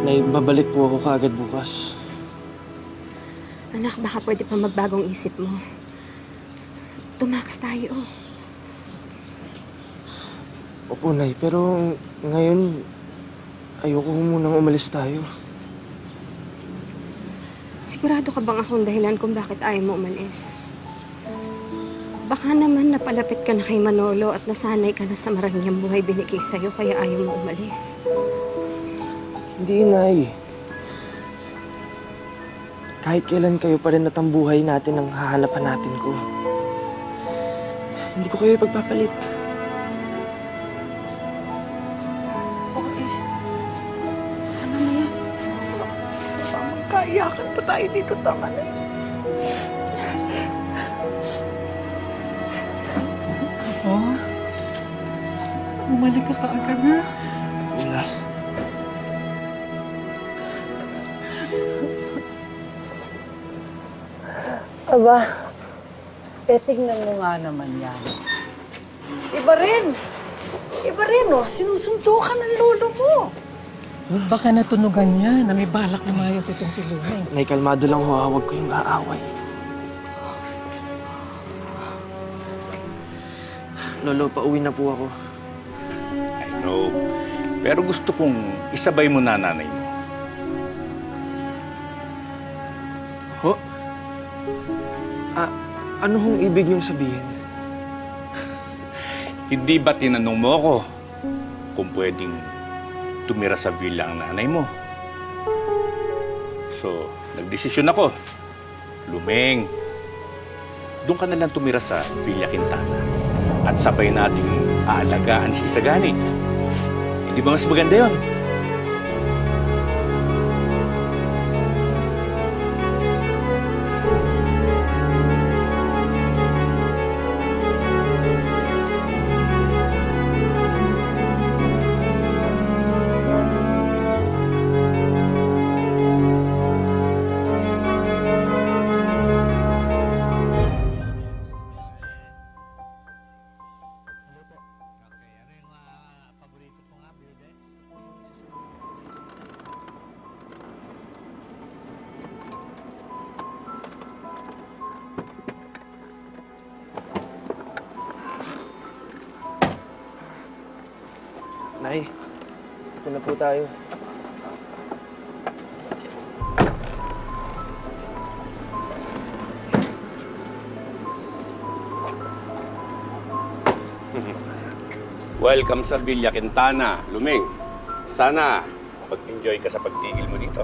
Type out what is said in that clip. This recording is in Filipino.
Nay, babalik po ako kaagad bukas. Anak, baka pwede pa magbagong isip mo. Tumakas tayo. Opo, Nay, pero ngayon, ayoko munang umalis tayo. Sigurado ka bang akong dahilan kung bakit ayaw mo umalis? Baka naman napalapit ka na kay Manolo at nasanay ka na sa marangyang buhay binigay sa'yo kaya ayaw mo umalis. Hindi, Nay. Kahit kailan kayo pa rin at ang buhay natin ang hahanap-hanapin ko. Hindi ko kayo ipagpapalit. Okay. Ano na yan? Magkaiyakan pa tayo dito, tama na. Oh, bumalik ka kaagad na. Aba, eh tingnan mo nga naman yan. Iba rin. Iba rin, oh. Sinusundukan ng lolo mo. Baka natunugan niya na may balak lumayas itong si Lumeng. Nay, kalmado lang ho. Huwag ko yung aaway. Lolo, pauwi na po ako. I know. Pero gusto kong isabay mo na nanay mo. Ho? Ah, ano hong ibig niyong sabihin? Hindi ba tinanong mo ako kung pwedeng tumira sa villa ang nanay mo? So, nagdesisyon ako. Lumeng, doon ka na lang tumira sa Villa Quintana. At sabay nating aalagaan si Isagani. Hindi ba mas maganda yon? Nay, ito na po tayo. Welcome sa Villa Quintana, Lumeng. Sana mag-enjoy ka sa pagtigil mo dito.